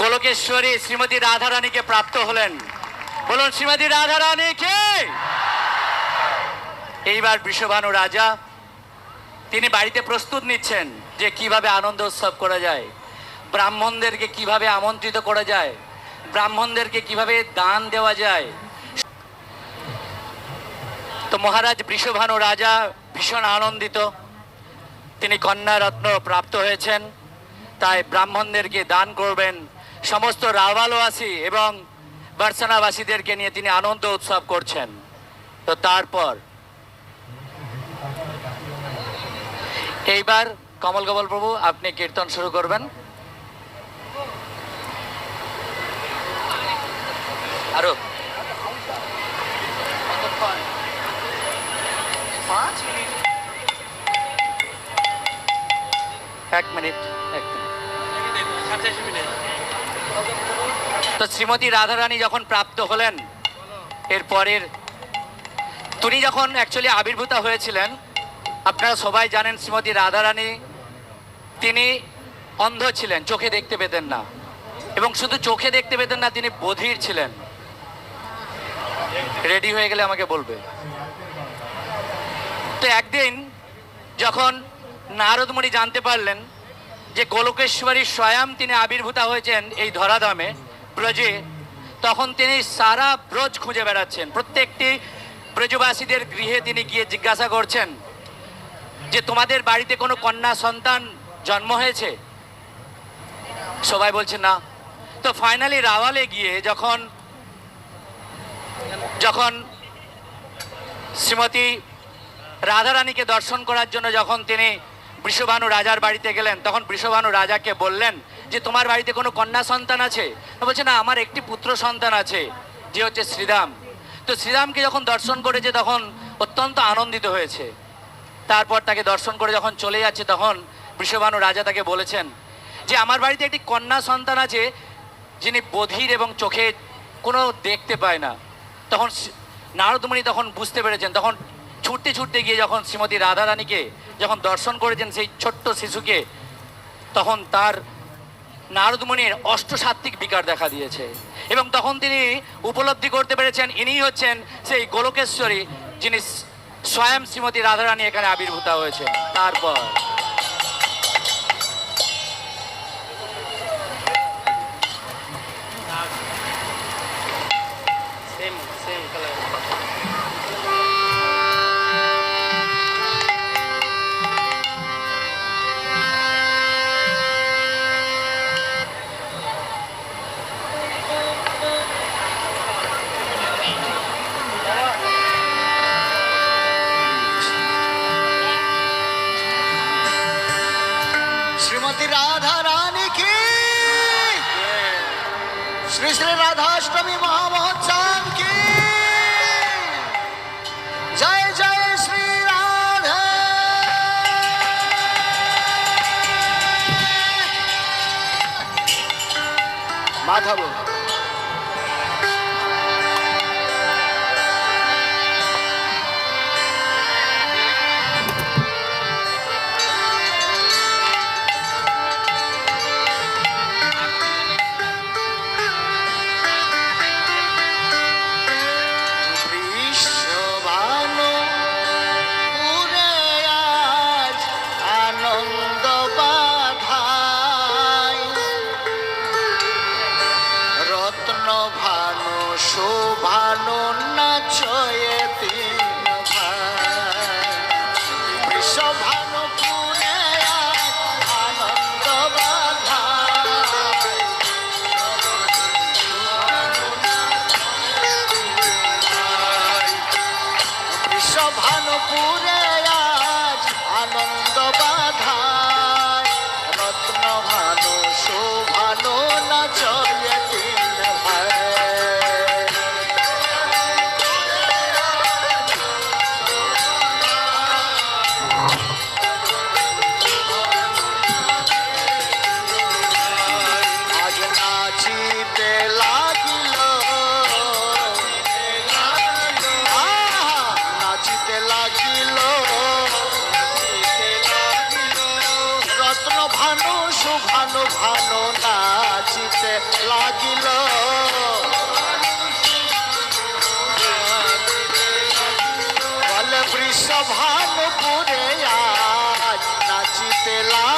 গোলকেশ্বরী শ্রীমতী রাধারানীকে প্রাপ্ত হলেন। বলুন, শ্রীমতী রাধারানী কে এইবার বৃষভানু রাজা, তিনি বাড়িতে প্রস্তুত নিচ্ছেন যে কীভাবে আনন্দ উৎসব করা যায়, ব্রাহ্মণদেরকে কীভাবে আমন্ত্রিত করা যায়, ব্রাহ্মণদেরকে কীভাবে দান দেওয়া যায়। তো মহারাজ বৃষভানু রাজা ভীষণ আনন্দিত। তিনি কন্যা রত্ন প্রাপ্ত হয়েছেন, তাই ব্রাহ্মণদেরকে দান করবেন। সমস্ত রাওয়ালবাসী এবং বার্সানাবাসীদেরকে নিয়ে তিনি আনন্দ উৎসব করছেন। তো তারপর এইবার কমল কমল প্রভু, আপনি কীর্তন শুরু করবেন। আরও। এক মিনিট এক মিনিট। তো শ্রীমতী রাধারানী যখন প্রাপ্ত হলেন এরপরের তিনি যখন অ্যাকচুয়ালি আবির্ভূতা হয়েছিলেন, আপনারা সবাই জানেন শ্রীমতী রাধারানী, তিনি অন্ধ ছিলেন, চোখে দেখতে পেতেন না। এবং শুধু চোখে দেখতে পেতেন না, তিনি বধির ছিলেন। রেডি হয়ে গেলে আমাকে বলবে। তো একদিন যখন নারদমণি জানতে পারলেন যে গোলকেশ্বরী স্বয়ং তিনি আবির্ভূতা হয়েছেন এই ধরাধামে ব্রজে, তখন তিনি সারা ব্রজ খুঁজে বেড়াচ্ছেন। প্রত্যেকটি ব্রজবাসীদের গৃহে তিনি গিয়ে জিজ্ঞাসা করছেন যে, তোমাদের বাড়িতে কোনো কন্যা সন্তান জন্ম হয়েছে? সবাই বলছে, না। তো ফাইনালি রাওয়ালে গিয়ে যখন যখন শ্রীমতী রাধারানীকে দর্শন করার জন্য যখন তিনি বৃষভানু রাজার বাড়িতে গেলেন। তখন বৃষভানু রাজাকে বললেন যে, তোমার বাড়িতে কোনো কন্যা সন্তান আছে? বলছে, না, আমার একটি পুত্র সন্তান আছে, যে হচ্ছে শ্রীরাম। তো শ্রীরামকে যখন দর্শন করেছে, তখন অত্যন্ত আনন্দিত হয়েছে। তারপর তাকে দর্শন করে যখন চলে যাচ্ছে, তখন বৃষভানু রাজা তাকে বলেছেন যে, আমার বাড়িতে একটি কন্যা সন্তান আছে, যিনি বধির এবং চোখে কোনো দেখতে পায় না। তখন নারদমণি তখন বুঝতে পেরেছেন, তখন ছুটতে ছুটতে গিয়ে যখন শ্রীমতী রাধারানীকে যখন দর্শন করেছেন সেই ছোট্ট শিশুকে, তখন তার নারদমণির অষ্টসাত্ত্বিক বিকার দেখা দিয়েছে। এবং তখন তিনি উপলব্ধি করতে পেরেছেন, ইনিই হচ্ছেন সেই গোলকেশ্বরী, যিনি স্বয়ং শ্রীমতী রাধারানী এখানে আবির্ভূত হয়েছে তারপর মাথা বল। সভানপুরে আজ নাচিতে লা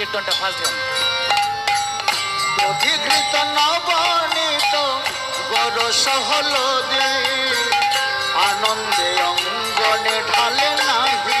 কীর্তনটা ফার্স্ট গান অধিকৃত নবনীত গর সহল আনন্দে অঙ্গনে ঢালে নাহি।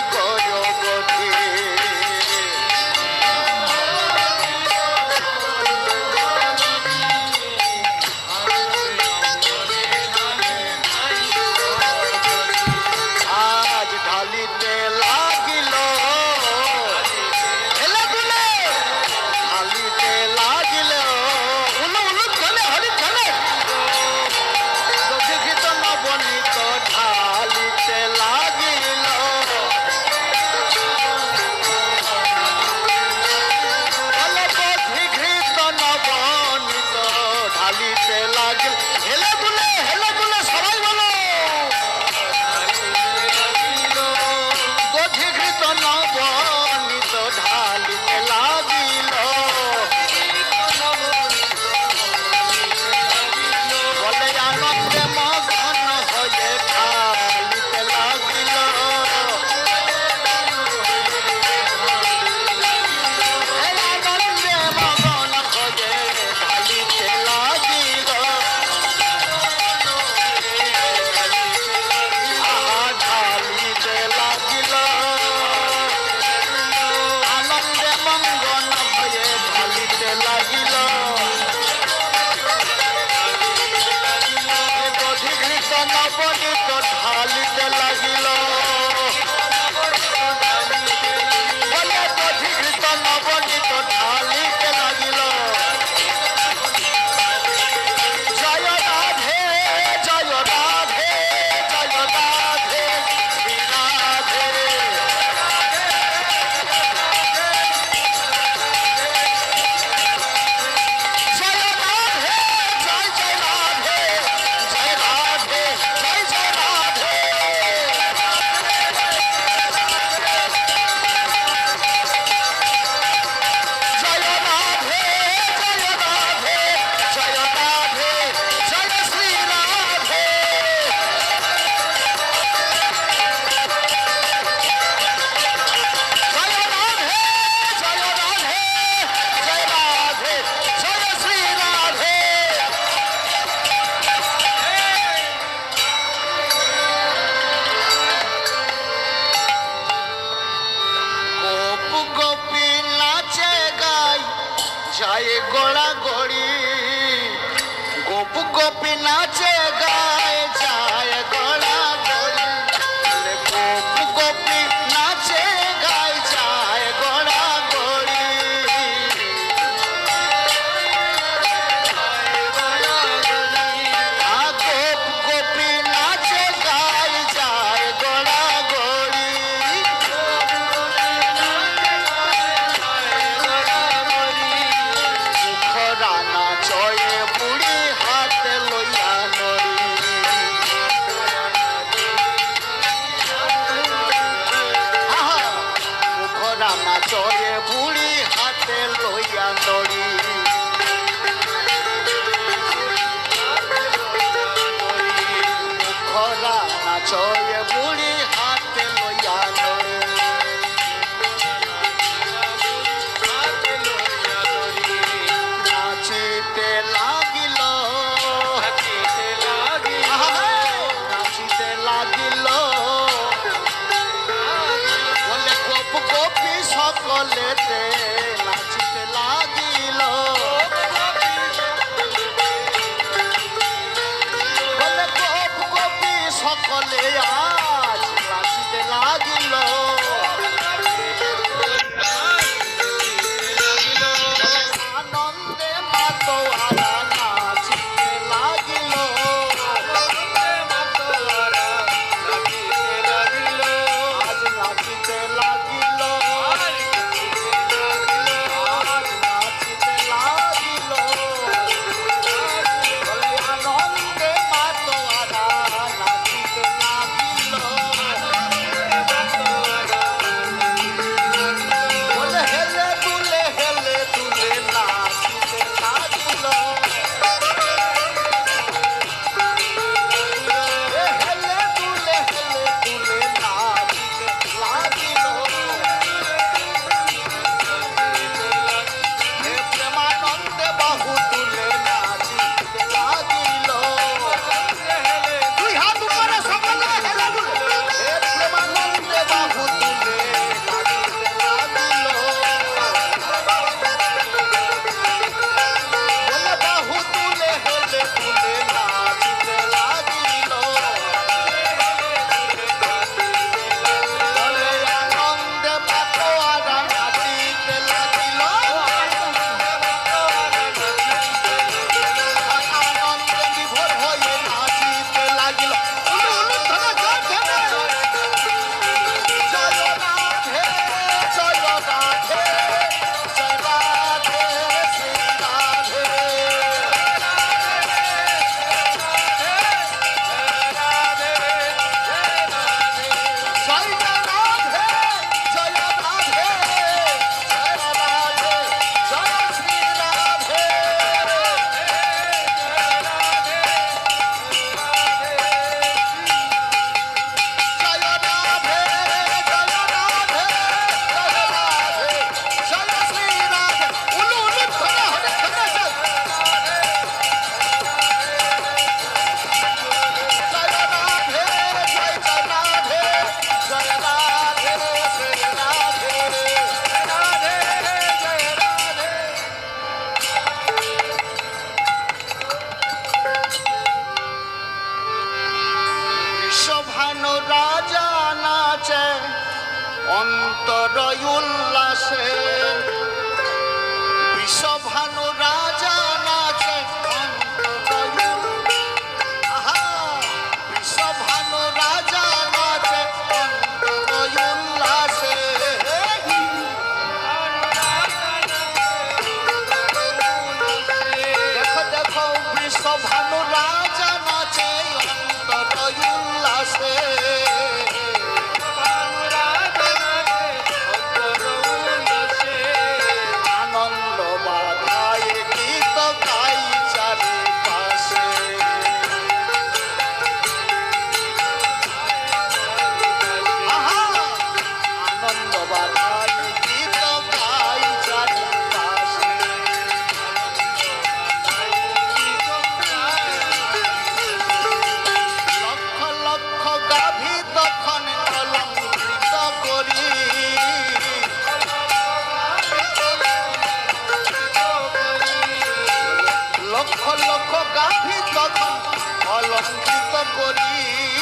করি।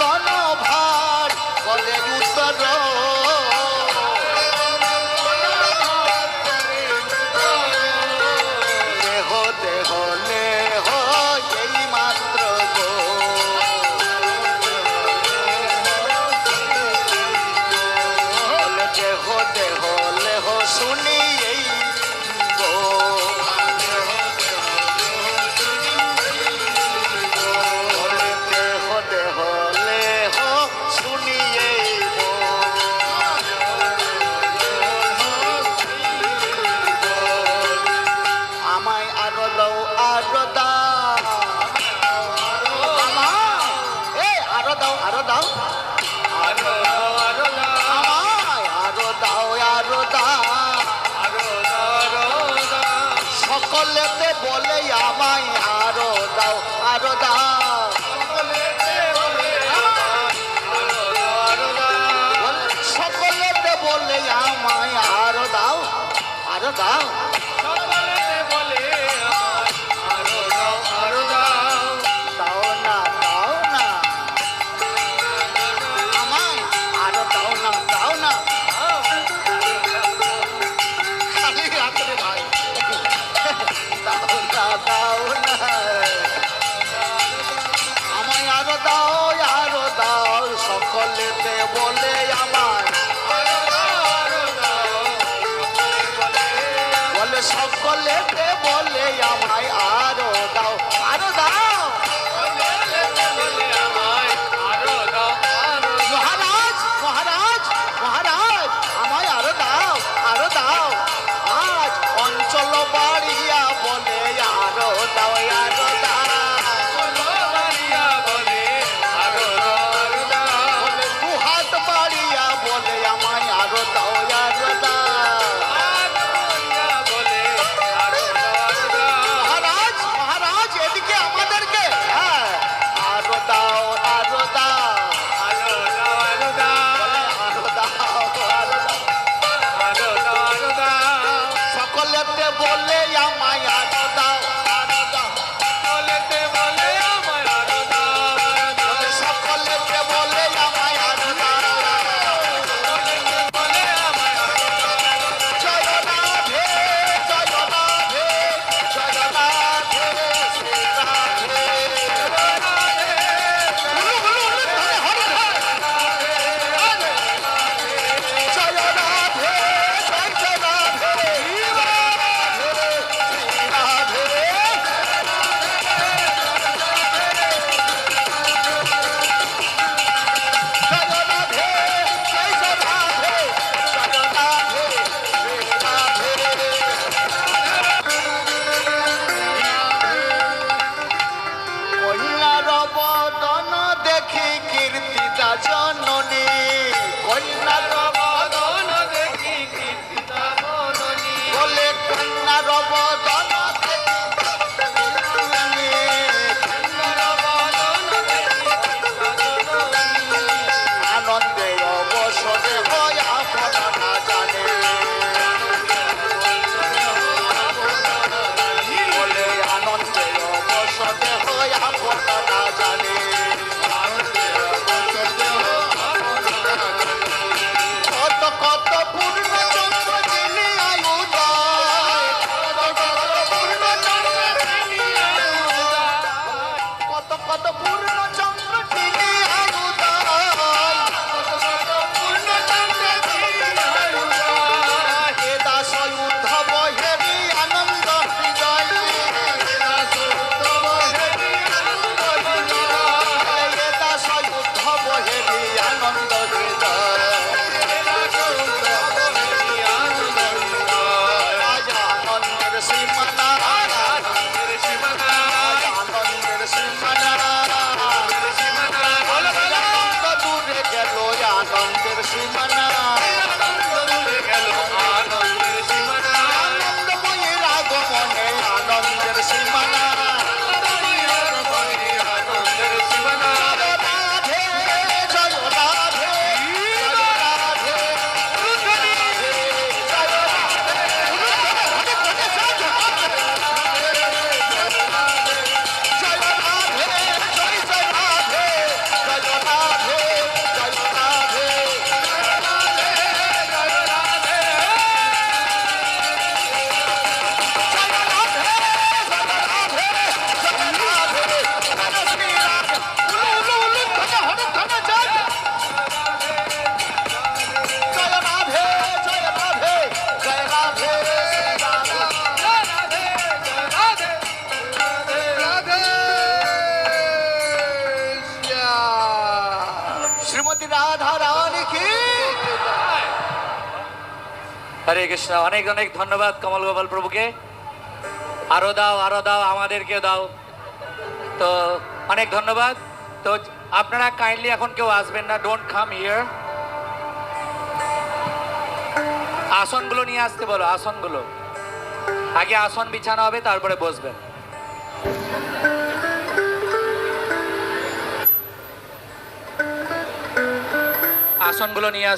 तन আরও দাও এই, আরও দাও আরও দাও। আরও আরও আরও দাও আরও দাও। সকলেতে বলে আমায় আরও দাও আরও দাও। সকলেতে বলে আমায় আরও দাও, আরও হরে কৃষ্ণ। অনেক অনেক ধন্যবাদ কমল গোপাল প্রভুকে। আরও দাও আরও দাও আমাদেরকে দাও। তো অনেক ধন্যবাদ। তো আপনারা কাইন্ডলি এখন কেউ আসবেন না ডোন্ট কাম হিয়ার আসনগুলো নিয়ে আসতে বলো, আসনগুলো। আগে আসন বিছানো হবে, তারপরে বসবেন। আসনগুলো নিয়ে আস